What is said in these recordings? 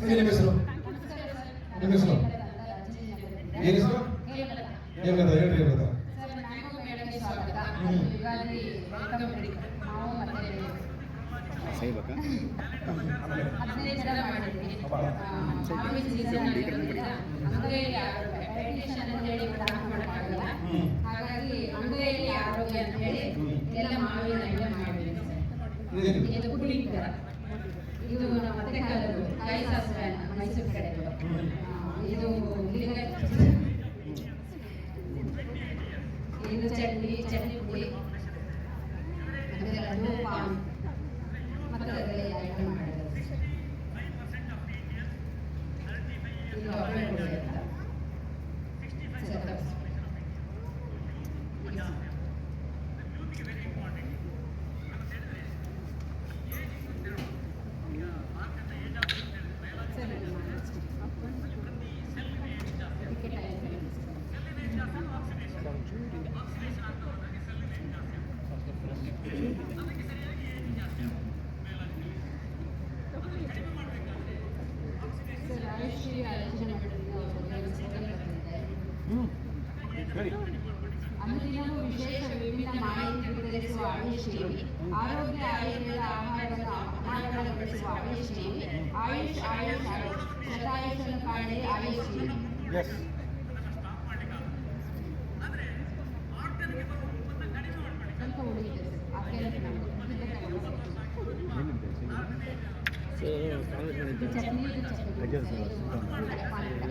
ಹೇಳಿ ನಿಮ್ಮ ಹೆಸರು ನಿಮ್ಮ ಹೆಸರು ಏನ್ ಹೆಸರು ಹೇಮಲತ ಹೇಳ್ರಿ ಹ್ಮ್. ಹಾಗಾಗಿ ಅಂಗೈಯಲ್ಲಿ ಆರೋಗ್ಯ ಅಂತ ಹೇಳಿ ಎಲ್ಲ ಮಾವಿನ ಐಟಮ್ ಮಾಡಿದ್ವಿ ಸರ್? ಇದು ಪುಡಿಂಕರ ಇದು ನಮ್ಮ ಅತ್ತೆ ಕಾಲದ್ದು ಕಾಯಿ ಸಾಸಿವೆ ಅಂತ ಮೈಸೂರು ಕಡೆ. ಹ್ಮ್. ಇದು ಲಿಂಗ- ಇದು ಚಟ್ನಿ ಚಟ್ನಿ ಪುಡಿ. ಮತ್ತೆ ಅದು ಪಾನ್ ಮತ್ತೆ ಅದರಲ್ಲಿ ಐಟಮ್ ಮಾಡಿರೋದು. ಇದು ಅವರೇ ಪುಡಿ ಅಂತ ಸರಿ. ಸರಿ. ಟಿಕೆಟ್ ಆಯ್ತು. ಸರ್ ಆಯುಷ್ ಆಯೋಜನೆ ಮಾಡಿದ್ದು ಹ್ಮ್ ಹೇಳಿ ಅನುದಿನವೂ ವಿಶೇಷ ವಿಭಿನ್ನ ಮಾಹಿತಿ ವಿತರಿಸುವ ಆಯುಷ್ ಟಿವಿ ಆರೋಗ್ಯ ಆಯುರ್ವೇದ ಆಹಾರವನ್ನು ಅನಾವರಣಗೊಳಿಸುವ ಆಯುಷ್ ಟಿವಿ ಆಯುಷ್ ಆಯುಷ್ ಆಯುಷ್ ಶತಾಯುಷನ್ನು ಕಾಣಿ ಆಯುಷ್ ಟಿವಿ ಎಸ್ ಸ್ವಲ್ಪ ಉಳಿದಿದೆ ಸರ್ ಆ ಕೆಲಸ ನಮ್ದು. ಇದಕ್ಕೆ ಇದು ಚಟ್ನಿ ಇದು ಚಟ್ನಿ ಇದು ಪಾನಕ.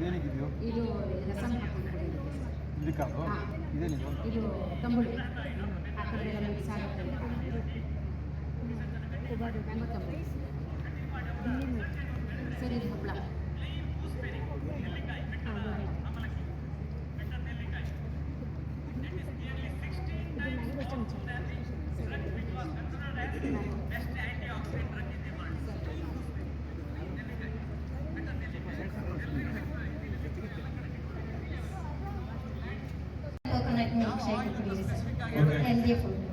ಏನಿದೆಯೋ ಇದು ರಸಂ ಹಾಕೊಂಡು ಕುಡಿಯೋದು ಸರ್. ಇದಕ್ಕಾದ್ರು ಹಾ. ಇದೇನಿದು ಇದು ತಂಬುಳಿ ಆ ಕಡೆ ಎಲ್ಲ ಮಿಕ್ಸ್ ಆಗುತ್ತೆ ಮ್ಯಾಂಗೋ ತಂಬುಳಿ ಸರ್ ಇದು ಹಪ್ಪಳ ಕೋಕೋನಟ್ ಮಿಲ್ಕ್ ಶೇಕ್ ಕುಡಿಯಿರಿ ಸರ್ ಹೆಲ್ದಿ ಫುಡ್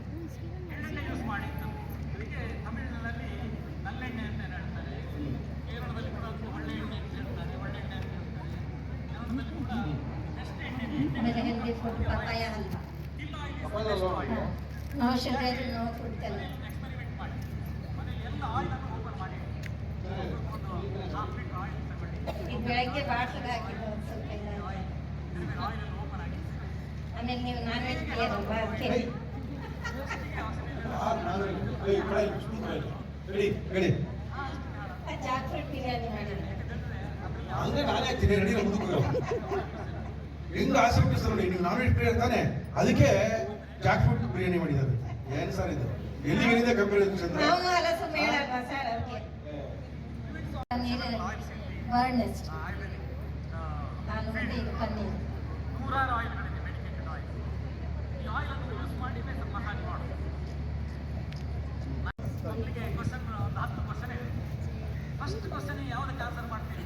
ಆಮೇಲೆ healthy food papaya halwa? No sugar no food colour ಈಗ ಬೆಳಗ್ಗೆ ಬಾಟ್ಲಿಗೆ ಹಾಕಿದ್ದು ಒಂದು ಸ್ವಲ್ಪ ಆಮೇಲೆ ನೀವು ನಾನ್ ವೆಜ್ ಪ್ರಿಯರ್ ಅಲ್ವಾ ಅದಕ್ಕೆ. ಹಂಗೆ ನಾನೇ ಆಗ್ತೀನಿ ರೆಡಿ ಮುಂದಕ್ಕೆ ಹೆಂಗ್ ಆಸೆ ಹುಟ್ಟಿಸ್ತಾರೆ ನೋಡಿ ನೀವು ನಾನ್ ವೆಜ್ ಪ್ಲೇಯರ್ ತಾನೆ ಅದಕ್ಕೆ ಜಾಕ್ ಫ್ರೂಟ್ ಬಿರಿಯಾನಿ ಮಾಡಿದ್ದಾರೆ ಏನ್ ಸರ್ ಇದು ಎಲ್ಲಿಗೆ ಏನಿದೆ ಕಂಪೇರ್ ಚಂದ್ರ ನಾವು ಹಲಸು ಬೇಡ ಅಲ್ವಾ ಸರ್ ಅದಕ್ಕೆ ನೀರು ಬರ್ನೆಸ್ಟ್ ನಾನು ಮತ್ತೆ ಇದು ಪನ್ನೀರ್ ನೂರಾರು ಆಯಿಲ್ಗಳಿದೆ ಮೆಡಿಕೇಟೆಡ್ ಆಯಿಲ್ ಈ ಆಯಿಲ್ ಮಕ್ಕಳಿಗೆ ಕ್ವಶನ್ ಒಂದು ಹತ್ತು ಫಸ್ಟ್ ಕ್ವಶನ್ ಯಾವ್ದಕ್ಕೆ ಆನ್ಸರ್ ಮಾಡ್ತೀರಿ?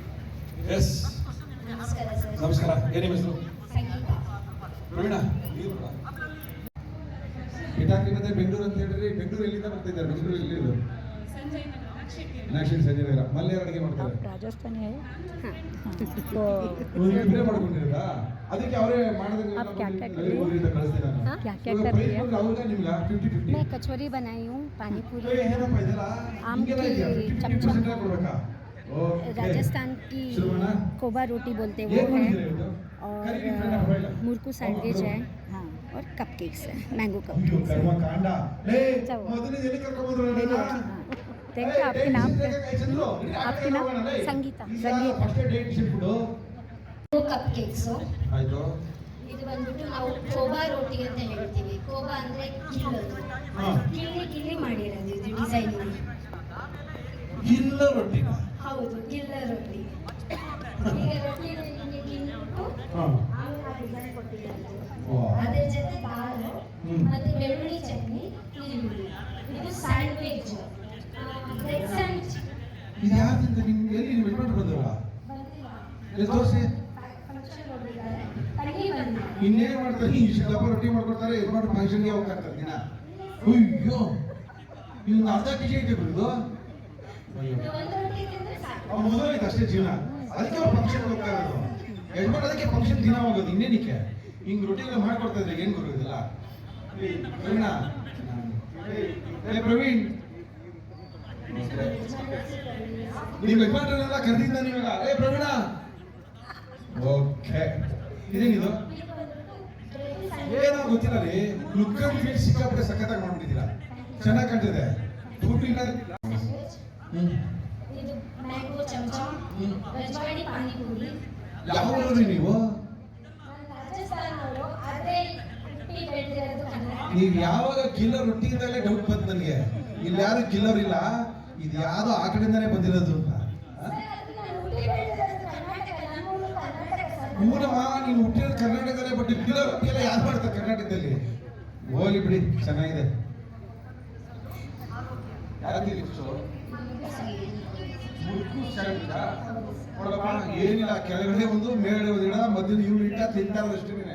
ಎಸ್ ನಮಸ್ಕಾರ ಏನೇ ಹೆಸರು? ಪ್ರವೀಣ ನೀವು ಮತ್ತೆ ಬೆಂಗಳೂರು ಅಂತ ಹೇಳಿರಿ ಬೆಂಗಳೂರು ಎಲ್ಲಿಂದ ಬರ್ತಿದ್ದಾರೆ ಬೆಂಗಳೂರು ಎಲ್ಲಿರೋದು ನಾಗಶೇಟ್ ಸಂಜಯ್ ನಗರ ಮಲ್ಲೆ ಅಡುಗೆ ಮಾಡ್ತಾರೆ. ರಾಜಸ್ಥಾನಿ ಮಾಡ್ಕೊಂಡಿರೋದಾ? ಅದಕ್ಕೆ ಅವರೇ ಮಾಡಿದ್ರೆ आप क्या क्या कर रही हो? ಊರಿಂದ ಕಳಿಸ್ತೀನಿ ನಾನು हाँ? क्या क्या ಇವಾಗ कर रही price है? ಬಂದ್ರೆ ಅವ್ರಿಗೆ ನಿಮ್ಗೆ ಫಿಫ್ಟಿ ಫಿಫ್ಟಿ मैं कचौरी बनाई हूँ पानी पूरी ಏನಪ್ಪ ಇದೆಲ್ಲ ಆಮ್ ಹಿಂಗೆಲ್ಲ ಕಿ ಇದೆಯಾ ಫಿಫ್ಟಿ ಫಿಫ್ಟಿ ಚಮಚ. ಪರ್ಸೆಂಟ್ ಕೊಡ್ಬೇಕಾ ಓಕೆ राजस्थान की ಶುರು ಮಾಡೋಣ? कोबा रोटी बोलते हैं ಏನ್ वो ಮಾಡಿದ್ದೀರಾ है ಇವತ್ತು? और ಕರೀರಿ friend ಅಪ್ಪ ಇಲ್ಲ. मुरकू सैंडविच है हाँ और कप केक्स है मैंगो कप ಅಯ್ಯೋ, केक्स ಕರ್ಮ ಕಾಂಡ ಲೇ ಚೌ. ಮೊದಲು ಎಲ್ಲಿ ಕರ್ಕೊಂಡ್ಬಂದ್ರು हाँ ನನ್ನ? देखिए ಏ, आपके date नाम sheet पे ಬೇಕಾ? ಏ, ಚಂದ್ರು, ಇಲ್ಲಿ ಆ ಕಡೆ आपके नाम ಹೋಗೋಣ, ಲೇ. ಕಪ್ ಕೇಕ್ಸು ಆಯ್ತು. ಇದು ಬಂದ್ಬಿಟ್ಟು ನಾವು ಕೋಬಾ ರೋಟಿ ಅಂತ ಹೇಳ್ತೀವಿ. ಕೋಬಾ ಅಂದ್ರೆ ಕಿಲ್ಲೋದು. ಕಿಲ್ಲಿ ಕಿಲ್ಲಿ ಮಾಡಿರೋದು ಇದು ಡಿಸೈನ್ ಗಿಲ್ಲ ರೊಟ್ಟಿ. ಹೌದು ಗಿಲ್ಲ ರೊಟ್ಟಿ. ಈಗ ರೊಟ್ಟಿ ನಿಮಗೆ ಗಿಲ್ಬಿಟ್ಟು ಹಾ. ಆಮೇಲೆ ಆ ಡಿಸೈನ್. ಅದ್ರ ಜೊತೆ ಬಾಳು. ಮತ್ತೆ ಬೆಳ್ಳುಳ್ಳಿ ಚಟ್ನಿ ಈರುಳ್ಳಿ. ಇದು ಸ್ಯಾಂಡ್ವಿಚ್ ಬ್ರೆಡ್ ಸ್ಯಾಂಡ್ವಿಚ್ ಇದು ಯಾವ್ದು ನಿಮ್ಗೆ? ಎಲ್ಲಿ ನೀವು ಬಂದಿಲ್ಲ. ತೋರಿಸಿ ಫಂಕ್ಷನ್ ಹೋಗಿದ್ದಾರೆ ತಂಗಿ ಬಂದಿದ್ದಾರೆ ಇನ್ನೇನ್ ಮಾಡ್ತಾರೆ ಈ ದಪ್ಪ ರೊಟ್ಟಿ ಮಾಡ್ಕೊಡ್ತಾರೆ ಯಜಮಾನ್ರು ಫಂಕ್ಷನ್ಗೆ ಹೋಗ್ತಾರೆ ದಿನ. ಅಯ್ಯೋ ಇನ್ನು ಅರ್ಧ ಕೆಜಿ ಐತೆ ಬಿಡುದು ಅಷ್ಟೇ ಜೀವನ. ಅದಕ್ಕೆ ಅವ್ರು ಫಂಕ್ಷನ್ ಹೋಗ್ತಾ ಇರೋದು. ಯಜಮಾನ್ ಅದಕ್ಕೆ ಫಂಕ್ಷನ್ ದಿನ ಹೋಗೋದು ಇನ್ನೇನಿಕ್ಕೆ? ಹಿಂಗ್ ರೊಟ್ಟಿ ಎಲ್ಲ ಮಾಡ್ಕೊಡ್ತಾ ಇದ್ರೆ ಏನ್ ಏ, ಪ್ರವೀಣ. ಪ್ರವೀಣ್. ನೀವು ಯಜಮಾನ್ರನ್ನೆಲ್ಲ ಕರೆದಿದ್ದ ನೀವೆಲ್ಲ. ಏ ಪ್ರವೀಣ. ಓಕೆ. ಇದೇನಿದು? ಏನೋ ಗೊತ್ತಿಲ್ಲ ರೀ ಲುಕ್ ಅಂಡ್ ಫೀಲ್ ಸಿಕ್ಕಾಪಟ್ಟೆ ಸಖತ್ತಾಗಿ ಮಾಡ್ಬಿಟ್ಟಿದ್ದೀರಾ? ಚೆನ್ನಾಗಿ ಕಾಣ್ತಿದೆ. ದುಡ್ಡು ಇಲ್ಲ. ಯಾವ ಊರು ನೀವು? ನೀವು ಯಾವಾಗ ಕಿಲ್ಲರ್ ರೊಟ್ಟಿಯಿಂದಲೇ ಡೌಟ್ ಬಂತು ನನಗೆ. ಇಲ್ಲಿ ಯಾರು ಕಿಲ್ಲರ್ ಇಲ್ಲ. ಇದು ಯಾರೋ ಆ ಕಡೆಯಿಂದಾನೇ ಬಂದಿರೋದು ಅಂತ ಆ? ಸರ್, ಅದು ನಾನು ಹುಟ್ಟಿ ಬೆಳೆದಿರೋದು ಕರ್ನಾಟಕ ನಮ್ಮೂರು ಊರಮ್ಮ ನೀನು ಹುಟ್ಟಿರೋದು ಕರ್ನಾಟಕದಲ್ಲೇ ಬಟ್ ರೊಟ್ಟಿ ಎಲ್ಲ ಯಾರು ಮಾಡ್ತಾರೆ ಕರ್ನಾಟಕದಲ್ಲಿ? ಹೋಗ್ಲಿ ಬಿಡಿ, ಚೆನ್ನಾಗಿದೆ. ಯಾರತ್ತಿ ಲಿಪ್ಸು ಮುಲ್ಕು ಏನಿಲ್ಲ, ಕೆಳಗಡೆ ಒಂದು ಮೇಲ್ಗಡೆ ಒಂದು ಇಡ ಮಧ್ಯದ ಇವ್ರು ಇಟ್ಟ ತಿಂತಾರೆ ಅಷ್ಟೇ ಇದು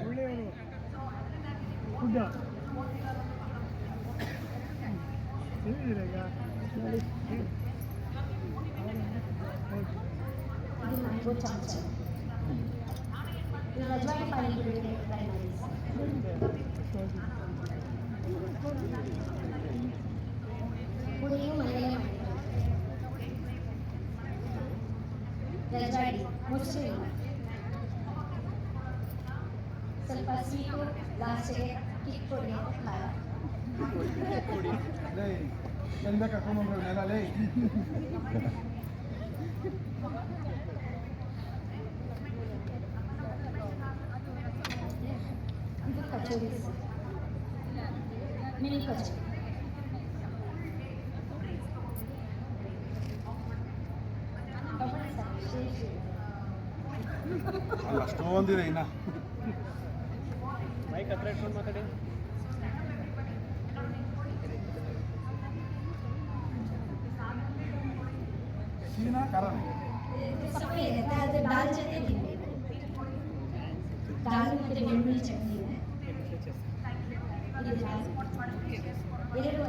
ಮ್ಯಾಂಗೋ ಚಮಚಮ್ ಇದು ರಜವಾಡಿ ಪಾನಿಪುರಿ ಟ್ರೈ ಮಾಡಿ ಪುರಿಯು ಮನೆಯಲ್ಲೇ ಮಾಡಿರೋದು ರಜವಾಡಿ ಮುಚ್ಚಿ ಸ್ವಲ್ಪ ಸ್ವೀಟು ಲಾಸ್ಟಿಗೆ ಕಿಕ್ ಪುಡಿ ಖಾರ ಎಂದ ಕರ್ಕೊಂಡ್ಬಂದ್ರು ನೆಲಲೇ ಇದು ಕಚೋರಿ ಮಿನಿ ಕಚೋರಿ ತಗೊಳ್ಳಿ ಸರ್, ಶೇಷ. ಅಲ್ಲ ಅಷ್ಟೊಂದಿದೆ ಇನ್ನ ಚೀನಾ ಖಾರ ಇದು ಸಪ್ಪೆ ಇರುತ್ತೆ ಅದು ದಾಲ್ ಜೊತೆ ತಿನ್ಬೇಕು. ದಾಲ್ ಮತ್ತೆ ಬೆಳ್ಳುಳ್ಳಿ ಚಟ್ನಿ. ಇದೆ ಇದು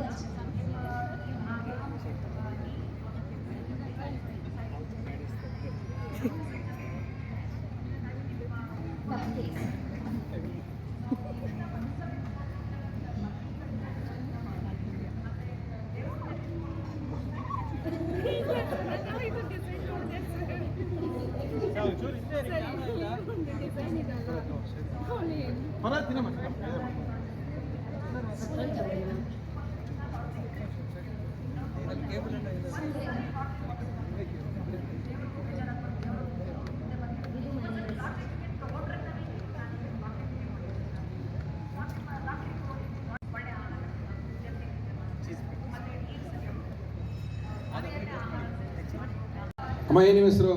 ಅಮ್ಮ ಏನು ನಿಮ್ಮ ಹೆಸರು?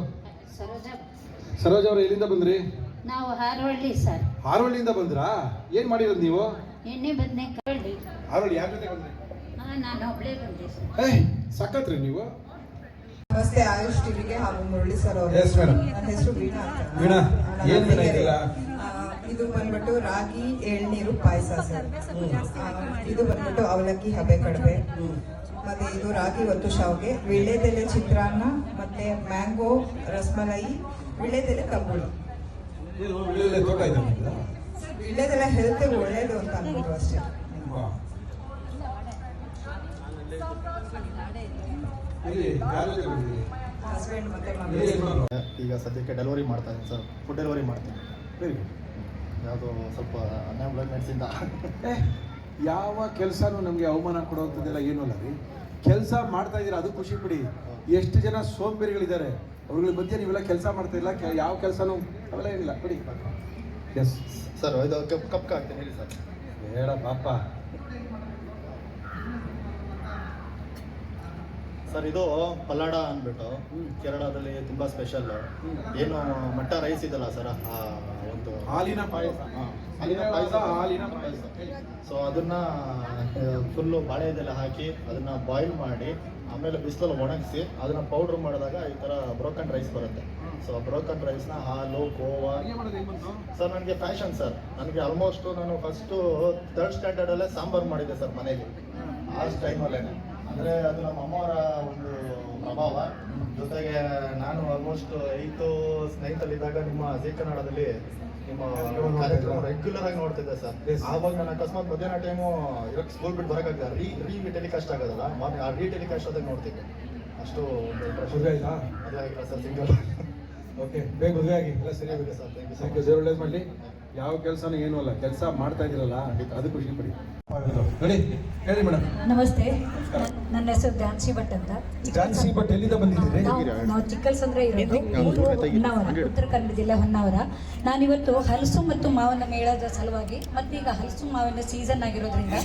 ಸರೋಜ. ಅವರು ಎಲ್ಲಿಂದ ಬಂದ್ರಿ? ನಾವು ಹಾರವಳ್ಳಿ ಸರ್. ಹಾರವಳ್ಳಿಯಿಂದ ಬಂದ್ರಾ? ಏನ್ ಮಾಡಿರೋದು ನೀವು? ಎಣ್ಣೆ ಬದನೆ ಹಾರೋಳ್ಳಿ ಯಾರ ಜೊತೆ ಬಂದ್ರಿ? ಹಾಂ ನಾನು ಒಬ್ಬಳೇ ಬಂದೆ ಸರ್. ಏಯ್ ಸಖತ್ರಿ ನೀವು. ನಮಸ್ತೆ ಆಯುಷ್ ಟಿವಿಗೆ ಹಾಗೂ ಮುರಳಿ ಸರ್ ಅವರು. ನನ್ನ ಹೆಸರು ವೀಣಾ ಅಂತ. ವೀಣಾ, ನಾನು ಏನ್ ವೀಣಾ ಇದೆಲ್ಲ? ಆ, ಇದು ಬಂದ್ಬಿಟ್ಟು ರಾಗಿ ಎಳ್ನೀರು ಪಾಯಸ ಸರ್. ಆ, ಇದು ಬಂದ್ಬಿಟ್ಟು ಅವಲಕ್ಕಿ ಹಬೆ ಕಡಬೆ. ಮತ್ತೆ ಇದು ರಾಗಿ ಒತ್ತು ಶಾವ್ಗೆ. ವಿಳ್ಳೆದೆಲೆ ಚಿತ್ರಾನ್ನ ಮತ್ತೆ ಮ್ಯಾಂಗೋ ರಸ್ಮಲೈ ವಿಳ್ಳೆದೆಲೆ ತಂಬುಳಿ ಒಳ್ಳೆ ತೋಟ ಇದೆ ನಿಮ್ದು? ವಿಳ್ಳೆದೆಲೆ ಹೆಲ್ತ್ ಒಳ್ಳೇದು ಅಂತ ಅನ್ಬೋದು ಅಷ್ಟೇ. ವಾ. ಇಲ್ಲಿ ಯಾರ ಜೊತೆ ಬಂದಿದ್ದೀರಿ? ಹಸ್ಬೆಂಡ್ ಮತ್ತೆ ಇಲ್ಲಿ ಮಗಳು ಯಜಮಾನ್ರು? ಈಗ ಸದ್ಯಕ್ಕೆ ಡೆಲಿವರಿ ಮಾಡ್ತಾ ಇದ್ದೀನಿ ಸರ್. ಫುಡ್ ಡೆಲಿವರಿ ಮಾಡ್ತೀನಿ. ಯಾವುದು good. ಯಾವುದೋ ಸ್ವಲ್ಪ ಅನ್ಎಂಪ್ಲಾಯ್ಮೆಂಟ್ಸಿಂದ ಏ, ಯಾವ ಕೆಲಸನೂ ನಮಗೆ ಅವಮಾನ ಕೊಡುವಂಥದ್ದೆಲ್ಲ ಏನೂ ಅಲ್ಲ ರೀ. ಕೆಲಸ ಮಾಡ್ತಾ ಇದ್ದೀರಾ ಅದು ಖುಷಿ ಪಡಿ. ಎಷ್ಟು ಜನ ಸೋಂಬೇರಿಗಳಿದ್ದಾರೆ ಅವ್ರಗಳ ಮಧ್ಯೆ ನೀವೆಲ್ಲ ಕೆಲಸ ಮಾಡ್ತಾ ಇಲ್ಲ ಯಾವ ಕೆಲಸನೂ ಅವೆಲ್ಲ ಏನಿಲ್ಲ. ಬಿಡಿ ಎಸ್ ಸರ್ ಇದು ಕಪ್ ಕಪ್ ಹಾಕ್ತೀನಿ ಹೇಳಿ ಸರ್ ಬೇಡ ಪಾಪ. ಸರ್ ಇದು ಪಲ್ಲಾಡ ಅಂದ್ಬಿಟ್ಟು ಕೇರಳದಲ್ಲಿ ತುಂಬಾ ಸ್ಪೆಷಲ್ ಏನು ಮಟ್ಟ ರೈಸ್ ಇದಲ್ಲ ಸರ್ ಆ ಒಂದು ಹಾಲಿನ ಪಾಯಸ. ಹಾಲಿನ ಪಾಯಸ. ಹಾಲಿನ ಪಾಯಸ. ಸೊ ಅದನ್ನ ಫುಲ್ಲು ಬಾಳೆ ಇದೆಲ್ಲ ಹಾಕಿ ಅದನ್ನ ಬಾಯ್ಲ್ ಮಾಡಿ ಆಮೇಲೆ ಬಿಸಿಲಲ್ಲಿ ಒಣಗಿಸಿ ಅದನ್ನ ಪೌಡ್ರ್ ಮಾಡಿದಾಗ ಈ ತರ ಬ್ರೋಕನ್ ರೈಸ್ ಬರುತ್ತೆ. ಸೊ ಬ್ರೋಕನ್ ರೈಸ್ನ ಹಾಲು ಕೋವಾ ಸರ್ ನನಗೆ ಫ್ಯಾಷನ್ ಸರ್. ನನಗೆ ಆಲ್ಮೋಸ್ಟ್ ನಾನು ಫಸ್ಟು ಥರ್ಡ್ ಸ್ಟ್ಯಾಂಡರ್ಡಲ್ಲೇ ಸಾಂಬಾರು ಮಾಡಿದ್ದೆ ಸರ್ ಮನೇಲಿ. ಆ ಟೈಮಲ್ಲೇ ಅಂದರೆ ಅದು ನಮ್ಮ ಅಮ್ಮವರ ಒಂದು ಪ್ರಭಾವ. ಜೊತೆಗೆ ನಾನು ಆಲ್ಮೋಸ್ಟ್ ಐದು ಇದ್ದಾಗ ನಿಮ್ಮ ಅಜಿ ಕನ್ನಡದಲ್ಲಿ ನಿಮ್ಮ ಕಾರ್ಯಕ್ರಮ ರೆಗ್ಯುಲರ್ ಆಗಿ ನೋಡ್ತಿದ್ದೆ ಸರ್. ಆವಾಗ ನಾನು ಅಕಸ್ಮಾತ್ ಮಧ್ಯಾಹ್ನ ಟೈಮು ಇರಕ್ಕೆ ಸ್ಕೂಲ್ ಬಿಟ್ಟು ಬರೋಕ್ಕಾಗಲ್ಲ ರೀ ರೀ ಟೆಲಿಕಾಸ್ಟ್ ಆಗೋದಲ್ಲ? ಮಾರ್ನಿಂಗ್ ಆ ರೀ ಟೆಲಿಕಾಸ್ಟ್ ಅದಾಗ ನೋಡ್ತಿದ್ದೆ. ಅಷ್ಟು ಒಂದು ಮದುವೆ ಆಯ್ತಾ? ಮದುವೆ ಆಗಿಲ್ಲ ಸರ್ ಸಿಂಗಲ್ ಓಕೆ ಬೇಗ ಮದುವೆ ಆಗಿ. ಎಲ್ಲ ಸರಿ okay sir thank you thank you ದೇವ್ರು ಒಳ್ಳೇದು ಮಾಡಲಿ? ಯಾವ ಕೆಲಸನೂ ಏನೂ ಅಲ್ಲ. ಕೆಲಸ ಮಾಡ್ತಾ ಇದ್ದೀರಲ್ಲ ಅದು ಖುಷಿ ಪಡಿ. ಹೇಳಿ ಮೇಡಮ್. ನಮಸ್ತೆ. ನನ್ನ ಹೆಸರು ಝಾನ್ಸಿ ಭಟ್ ಅಂತ. ಜಾನ್ಸಿ ಭಟ್ ಎಲ್ಲಿಂದ ಬಂದಿದ್ದೀರಿ? ನಾವು ಚಿಕ್ಕಲ್ಸಂದ್ರೆ ಇರೋದು ಹೊನ್ನಾವರ ಉತ್ತರ ಕನ್ನಡ ಜಿಲ್ಲೆ ಹೊನ್ನಾವರ ನಾನಿವತ್ತು ಹಲಸು ಮತ್ತು ಮಾವನ ಮೇಳದ ಸಲುವಾಗಿ ಮತ್ತೀಗ ಹಲಸು ಮಾವಿನ ಸೀಸನ್ ಆಗಿರೋದ್ರಿಂದ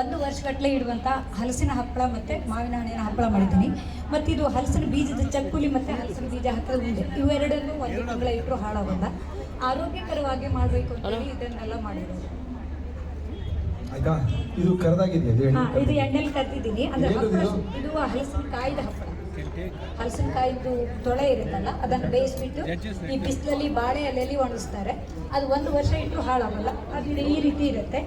ಒಂದು ವರ್ಷಗಟ್ಟಲೆ ಇಡುವಂಥ ಹಲಸಿನ ಹಪ್ಪಳ ಮತ್ತು ಮಾವಿನ ಹಣ್ಣಿನ ಹಪ್ಪಳ ಮಾಡಿದ್ದೀನಿ. ಮತ್ತು ಇದು ಹಲಸಿನ ಬೀಜದ ಚಕ್ಕುಲಿ ಮತ್ತು ಹಲಸಿನ ಬೀಜ ಹಾಕಿದ ಉಂಡೆ. ಇವೆರಡನ್ನೂ ಒಂದು ತಿಂಗಳ ಇಟ್ಟರು ಹಾಳಾಗಲ್ಲ. ಆರೋಗ್ಯಕರವಾಗಿ ಮಾಡಬೇಕು ಅಂತೇಳಿ ಇದನ್ನೆಲ್ಲ ಮಾಡಿರೋದು. ಆಯ್ತಾ? ಇದು ಕರೆದಾಗಿದೆಯಾ? ಹಾ, ಇದು ಎಣ್ಣೆಲಿ ಕರ್ತಿದ್ದೀನಿ ಅಂದ್ರೆ ಏನದು ಹಪ್ಪಳ ಇದು? ಇದು ಹಲಸಿನಕಾಯಿದ ಹಪ್ಪಳ. ಹಲಸಿನಕಾಯಿದು ತೊಳೆ ಇರುತ್ತಲ್ಲ ಅದನ್ನು ಬೇಯಿಸ್ಬಿಟ್ಟು ಈ ಬಿಸಿಲಲ್ಲಿ ಬಾಳೆ ಎಲೆಯಲ್ಲಿ ಒಣಗಿಸ್ತಾರೆ. ಅದು ಒಂದು ವರ್ಷ ಇಟ್ಟು ಹಾಳಾಗಲ್ಲ. ಅದು ಈ ರೀತಿ ಇರುತ್ತೆ.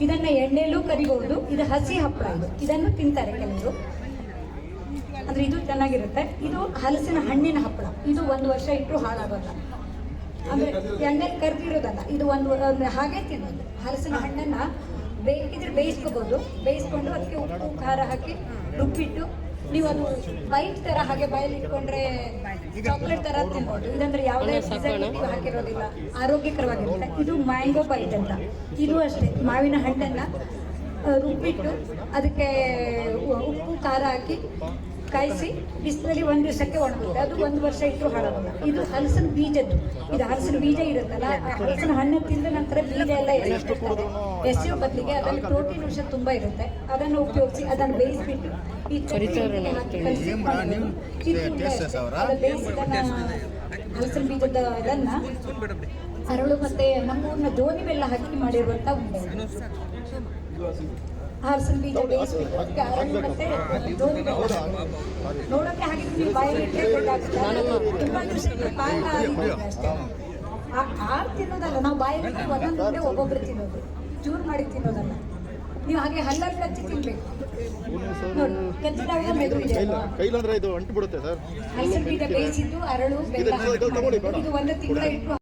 ಇದನ್ನ ಎಣ್ಣೆಲೂ ಕರಿಬಹುದು. ಇದು ಹಸಿ ಹಪ್ಪಳ ಇದು. ಇದನ್ನು ತಿಂತಾರೆ ಕೆಲವರು. ಅಂದ್ರೆ ಇದು ಚೆನ್ನಾಗಿರುತ್ತೆ. ಇದು ಹಲಸಿನ ಹಣ್ಣಿನ ಹಪ್ಪಳ. ಇದು ಒಂದು ವರ್ಷ ಇಟ್ಟು ಹಾಳಾಗಲ್ಲ. ಅಂದ್ರೆ ಎಣ್ಣೆಲಿ ಕರ್ದಿರೋದಲ್ಲ ಇದು ಒಂದು ಒಂದು ಹಾಗೆ ತಿನ್ನೋದು. ಹಲಸಿನ ಹಣ್ಣನ್ನ ಬೇಕಿದ್ರೆ ಬೇಯಿಸ್ಕೋಬಹುದು ಬೇಯಿಸ್ಕೊಂಡು ಅದಕ್ಕೆ ಉಪ್ಪು ಖಾರ ಹಾಕಿ ರುಬ್ಬಿಟ್ಟು ನೀವು ಅದು ವೈಟ್ ತರ ಹಾಗೆ ಬಾಯಲ್ಲಿ ಇಟ್ಕೊಂಡ್ರೆ ಚಾಕ್ಲೇಟ್ ತರ ತಿನ್ಬೋದು. ಇದಂದ್ರೆ ಯಾವುದೇ ಸೀಸನ್ ಹಾಕಿರೋದಿಲ್ಲ. ಆರೋಗ್ಯಕರವಾಗಿರುತ್ತೆ. ಇದು ಮ್ಯಾಂಗೋ ಬೈಟ್ ಅಂತ. ಇದು ಅಷ್ಟೇ. ಮಾವಿನ ಹಣ್ಣನ್ನ ರುಬ್ಬಿಟ್ಟು ಅದಕ್ಕೆ ಉಪ್ಪು ಖಾರ ಹಾಕಿ ಕಾಯಿಸಿ ಬಿಸಿಲಲ್ಲಿ ಒಂದು ದಿವಸಕ್ಕೆ ಒಣಗುತ್ತೆ. ಅದು ಒಂದು ವರ್ಷ ಇಟ್ಟರು ಹಾಳಾಗಲ್ಲ ಇದು ಹಲಸಿನ ಬೀಜದ್ದು. ಇದು ಹಲಸಿನ ಬೀಜ ಇರುತ್ತಲ್ಲ ಆ ಹಲಸಿನ ಹಣ್ಣು ತಿಂದ ನಂತರ ಬೀಜ ಎಲ್ಲ ಎಸ್ ಎಸೆಯೋ ಬದಲಿಗೆ ಅದರಲ್ಲಿ ಪ್ರೋಟೀನ್ ಅಂಶ ತುಂಬ ಇರುತ್ತೆ. ಅದನ್ನು ಉಪಯೋಗಿಸಿ ಅದನ್ನು ಬೇಯಿಸ್ಬಿಟ್ಟು ಈ ಹಲಸಿನ ಬೀಜದ ಅದನ್ನು ಅರಳು ಮತ್ತೆ ನಮ್ಮೂರಿನ ದೋಣಿ ಬೆಲ್ಲ ಹಾಕಿ ಮಾಡಿರುವಂತ ಉಂಡೆ ಹಲಸಿನ ಬೀಜ ನೋಡಕ್ಕೆ ಮತ್ತೆ ನೋಡೋಕೆ ಹಾಗಿದ್ರೆ ಬಾಯಲ್ಲಿ ತುಂಬಾ ಪಾಕ ಅಷ್ಟೇ. ತಿನ್ನೋದಲ್ಲ ನಾವು ಬಾಯಲ್ಲಿ ಒಂದೊಂದು ಒಬ್ಬೊಬ್ರು ತಿನ್ನೋದು. ಚೂರು ಮಾಡಿ ತಿನ್ನೋದಲ್ಲ. ನೀವು ಹಾಗೆ ಹಲ್ಲಲ್ಲಿ ಕಚ್ಚಿ ತಿನ್ಬೇಕು. ನೋಡಿ ಕಚ್ಚಿದಾಗ ಮೆದು ಇದೆ ಕೈಲಂದ್ರೆ ಇದು ಅಂಟು ಬಿಡುತ್ತೆ ಸರ್. ಹಲಸಿನ ಬೀಜ ಬೇಯಿಸಿದ್ದು ಅರಳು ಬೆಲ್ಲ. ಇದು ಒಂದು ತಿಂಗಳ ಇಟ್ಟು